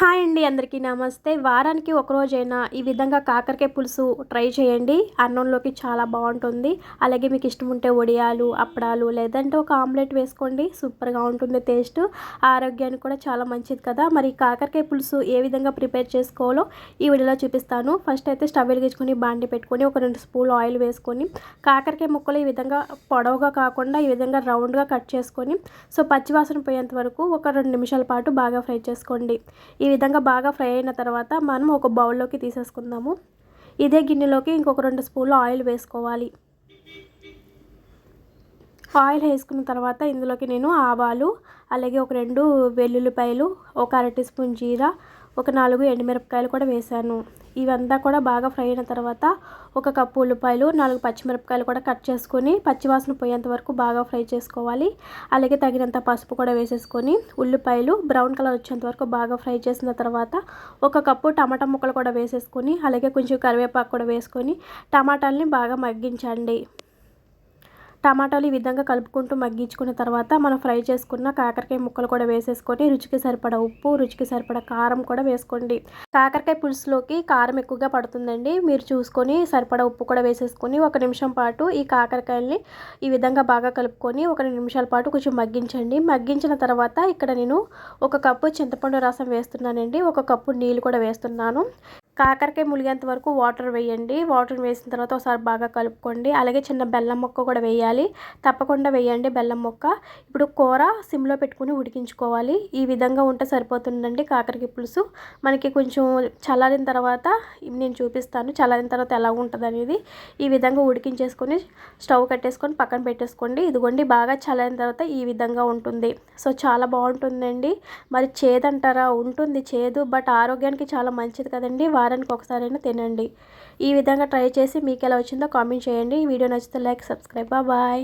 Hi అండి అందరికీ నమస్తే. వారానికి ఒకరోజైనా ఈ విధంగా కాకరకాయ పులుసు ట్రై చేయండి. అన్నంలోకి చాలా బాగుంటుంది. అలాగే మీకు ఇష్టం ఉంటే వడియాలు అప్పడాలు లేదంటే ఒక ఆమ్లెట్ వేసుకోండి. సూపర్గా ఉంటుంది టేస్ట్. ఆరోగ్యానికి కూడా చాలా మంచిది కదా. మరి కాకరకాయ పులుసు ఏ విధంగా ప్రిపేర్ చేసుకోవాలో ఈ వీడియోలో చూపిస్తాను. ఫస్ట్ అయితే స్టవ్ వెలిగించుకొని బాండి పెట్టుకొని ఒక రెండు స్పూన్లు ఆయిల్ వేసుకొని కాకరకాయ ముక్కలు ఈ విధంగా పొడవుగా కాకుండా ఈ విధంగా రౌండ్గా కట్ చేసుకొని సో పచ్చివాసన పోయేంత వరకు ఒక రెండు నిమిషాల పాటు బాగా ఫ్రై చేసుకోండి. ఈ విధంగా బాగా ఫ్రై అయిన తర్వాత మనం ఒక బౌల్లోకి తీసేసుకుందాము. ఇదే గిన్నెలోకి ఇంకొక రెండు స్పూన్లు ఆయిల్ వేసుకోవాలి. ఆయిల్ వేసుకున్న తర్వాత ఇందులోకి నేను ఆవాలు అలాగే ఒక రెండు వెల్లుల్లిపాయలు ఒక అర టీ స్పూన్ జీరా ఒక నాలుగు ఎండుమిరపకాయలు కూడా వేసాను ఇవంతా కూడా బాగా ఫ్రై అయిన తర్వాత ఒక కప్పు ఉల్లిపాయలు నాలుగు పచ్చిమిరపకాయలు కూడా కట్ చేసుకొని పచ్చివాసన పోయేంత వరకు బాగా ఫ్రై చేసుకోవాలి. అలాగే తగినంత పసుపు కూడా వేసేసుకొని ఉల్లిపాయలు బ్రౌన్ కలర్ వచ్చేంత వరకు బాగా ఫ్రై చేసిన తర్వాత ఒక కప్పు టమాటా ముక్కలు కూడా వేసేసుకొని అలాగే కొంచెం కరివేపాకు కూడా వేసుకొని టమాటాలని బాగా మగ్గించండి. టమాటాలు ఈ విధంగా కలుపుకుంటూ మగ్గించుకున్న తర్వాత మనం ఫ్రై చేసుకున్న కాకరకాయ ముక్కలు కూడా వేసేసుకొని రుచికి సరిపడ ఉప్పు రుచికి సరిపడ కారం కూడా వేసుకోండి. కాకరకాయ పులుసులోకి కారం ఎక్కువగా పడుతుందండి. మీరు చూసుకొని సరిపడ ఉప్పు కూడా వేసేసుకొని ఒక నిమిషం పాటు ఈ కాకరకాయల్ని ఈ విధంగా బాగా కలుపుకొని ఒక నిమిషాల పాటు కొంచెం మగ్గించండి. మగ్గించిన తర్వాత ఇక్కడ నేను ఒక కప్పు చింతపండు రసం వేస్తున్నానండి. ఒక కప్పు నీళ్ళు కూడా వేస్తున్నాను. కాకరకాయ ములిగేంత వరకు వాటర్ వేయండి. వాటర్ వేసిన తర్వాత ఒకసారి బాగా కలుపుకోండి. అలాగే చిన్న బెల్లం మొక్క కూడా వేయాలి. తప్పకుండా వేయండి బెల్లం మొక్క. ఇప్పుడు కూర సిమ్లో పెట్టుకుని ఉడికించుకోవాలి. ఈ విధంగా ఉంటే సరిపోతుందండి కాకరకాయ పులుసు. మనకి కొంచెం చల్లారిన తర్వాత నేను చూపిస్తాను. చల్లారిన తర్వాత ఎలా ఉంటుంది అనేది ఈ విధంగా ఉడికించేసుకొని స్టవ్ కట్టేసుకొని పక్కన పెట్టేసుకోండి. ఇదిగోండి బాగా చల్లారిన తర్వాత ఈ విధంగా ఉంటుంది. సో చాలా బాగుంటుందండి. మరి చేదంటారా ఉంటుంది చేదు బట్ ఆరోగ్యానికి చాలా మంచిది కదండి. వారానికి ఒకసారైనా తినండి. ఈ విధంగా ట్రై చేసి మీకు ఎలా వచ్చిందో కామెంట్ చేయండి. ఈ వీడియో నచ్చితే లైక్ సబ్స్క్రైబ్. బాయ్.